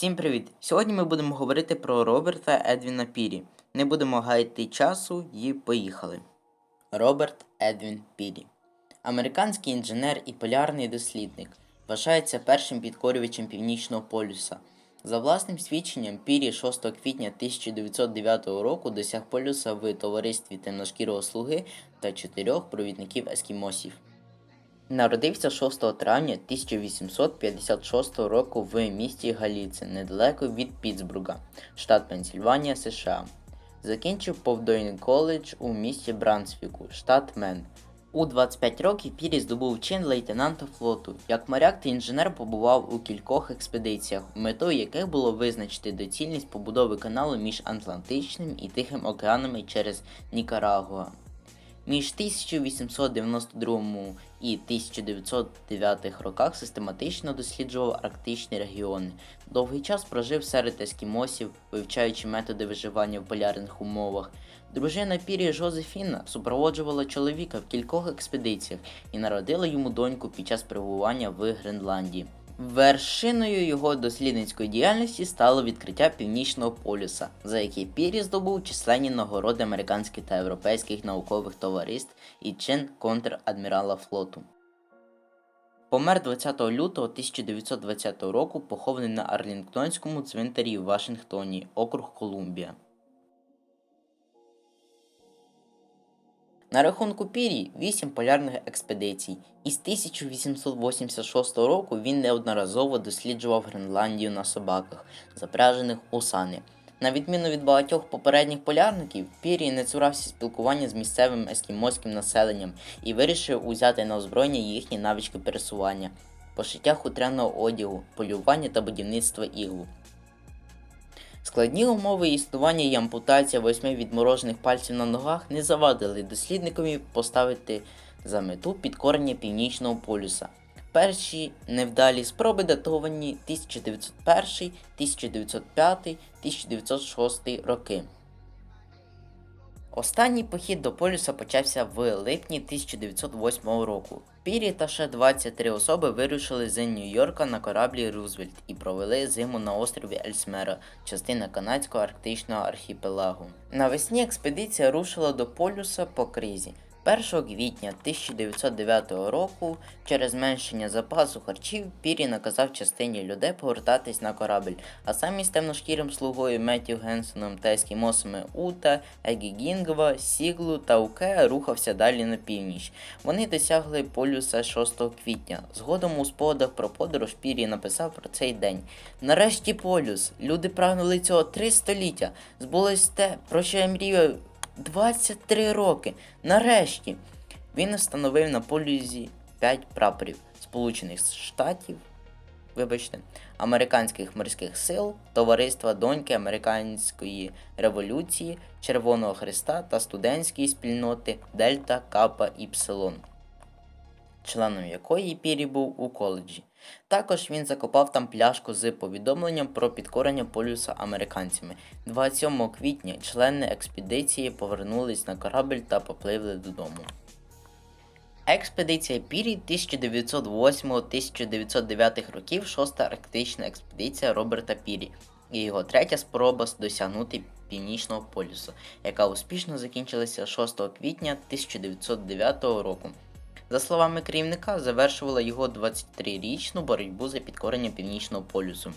Всім привіт! Сьогодні ми будемо говорити про Роберта Едвіна Пірі. Не будемо гаяти часу і поїхали. Роберт Едвін Пірі. Американський інженер і полярний дослідник. Вважається першим підкорювачем Північного полюса. За власним свідченням, Пірі 6 квітня 1909 року досяг полюса в товаристві темношкірого слуги та чотирьох провідників ескімосів. Народився 6 травня 1856 року в місті Галіце, недалеко від Пітсбурга, штат Пенсільванія, США. Закінчив Повдойн коледж у місті Брансвіку, штат Мен. У 25 років Пірі здобув чин лейтенанта флоту. Як моряк та інженер побував у кількох експедиціях, метою яких було визначити доцільність побудови каналу між Атлантичним і Тихим океанами через Нікарагуа. Між 1892 і 1909 роках систематично досліджував арктичні регіони. Довгий час прожив серед ескімосів, вивчаючи методи виживання в полярних умовах. Дружина Пірі Жозефіна супроводжувала чоловіка в кількох експедиціях і народила йому доньку під час перебування в Гренландії. Вершиною його дослідницької діяльності стало відкриття Північного полюса, за яке Пірі здобув численні нагороди американських та європейських наукових товариств і чин контр-адмірала флоту. Помер 20 лютого 1920 року, похований на Арлінгтонському цвинтарі в Вашингтоні, округ Колумбія. На рахунку Пірі 8 полярних експедицій. Із 1886 року він неодноразово досліджував Гренландію на собаках, запряжених у сани. На відміну від багатьох попередніх полярників, Пірі не цурався спілкування з місцевим ескімоським населенням і вирішив узяти на озброєння їхні навички пересування, пошиття хутряного одягу, полювання та будівництва іглу. Складні умови існування і ампутація восьми відморожених пальців на ногах не завадили дослідникові поставити за мету підкорення північного полюса. Перші невдалі спроби датовані 1901, 1905, 1906 роки. Останній похід до полюса почався в липні 1908 року. Пірі та ще 23 особи вирушили з Нью-Йорка на кораблі Рузвельт провели зиму на острові Ельсмера, частина канадського арктичного архіпелагу. Навесні експедиція рушила до полюса по кризі. 1 квітня 1909 року через зменшення запасу харчів Пірі наказав частині людей повертатись на корабль, а самі з темношкірим слугою Меттю Генсоном та ескімосами Ута, Егігінгва, Сіглу та Уке рухався далі на північ. Вони досягли полюса 6 квітня. Згодом у спогадах про подорож Пірі написав про цей день. Нарешті полюс. Люди прагнули цього три століття. Збулось те, про що я мріяв 23 роки. Нарешті він встановив на полюзі 5 прапорів Сполучених Штатів, вибачте, американських морських сил, Товариства Доньки Американської революції, Червоного Христа та студентської спільноти Дельта Капа Іпсилон, членом якої Пірі був у коледжі. Також він закопав там пляшку з повідомленням про підкорення полюса американцями. 27 квітня члени експедиції повернулись на корабль та попливли додому. Експедиція Пірі 1908-1909 років, шоста арктична експедиція Роберта Пірі і його третя спроба досягнути Північного полюсу, яка успішно закінчилася 6 квітня 1909 року. За словами керівника, завершувала його 23-річну боротьбу за підкорення Північного полюсу.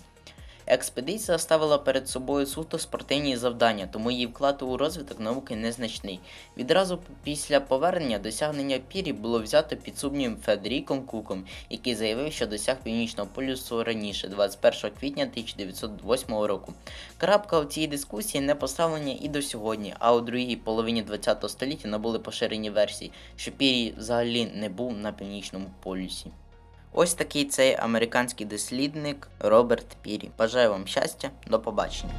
Експедиція ставила перед собою суто спортивні завдання, тому її вклад у розвиток науки незначний. Відразу після повернення досягнення Пірі було взято під сумнів Федеріком Куком, який заявив, що досяг північного полюсу раніше, 21 квітня 1908 року. Крапка в цій дискусії не поставлення і до сьогодні, а у другій половині ХХ століття набули поширені версії, що Пірі взагалі не був на північному полюсі. Ось такий цей американський дослідник Роберт Пірі. Бажаю вам щастя, до побачення.